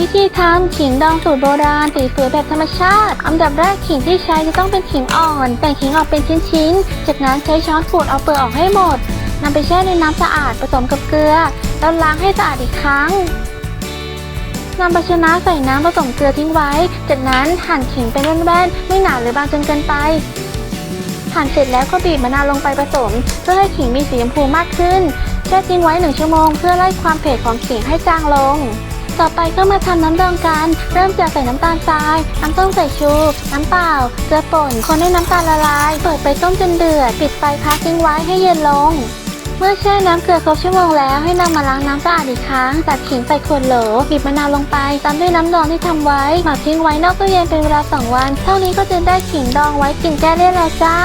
วิธีทำขิงดองสูตรโบราณสีสวยแบบธรรมชาติ อันดับแรกขิงที่ใช้จะต้องเป็นขิงอ่อนแต่งขิงออกเป็นชิ้นๆ จากนั้นใช้ช้อนขูดเอาเปลือกออกให้หมดนำไปแช่ในน้ำสะอาดผสมกับเกลือแล้วล้างให้สะอาดอีกครั้งนำภาชนะใส่น้ำผสมเกลือทิ้งไว้ จากนั้นหั่นขิงเป็นแว่นๆ ไม่หนาหรือบางจนเกินไป หั่นเสร็จแล้วก็บีบมะนาวลงไปผสม เพื่อให้ขิงมีสีชมพูมากขึ้น แช่ทิ้งไว้หนึ่งชั่วโมง เพื่อไล่ความเผ็ดของขิงให้จางลง ต่อไปก็มาทำน้ำดองกัน เริ่มจากใส่น้ำตาลทราย น้ำต้มสายชู น้ำเปล่า เกลือป่น คนให้น้ำตาลละลาย เปิดไปต้มจนเดือด ปิดไฟพักทิ้งไว้ให้เย็นลง เมื่อแช่น้ำเกลือครบชั่วโมงแล้วให้นำมาล้างน้ำสะอาดอีกครั้งตัดขิงใส่ขวดโหล บีบมะนาวลงไป ตามด้วยน้ำดองที่ทำไว้ หมักทิ้งไว้นอกตู้เย็นเป็นเวลา 2 วัน เท่านี้ก็จะได้ขิงดองไว้กินแก้เลี่ยนแล้วจ้า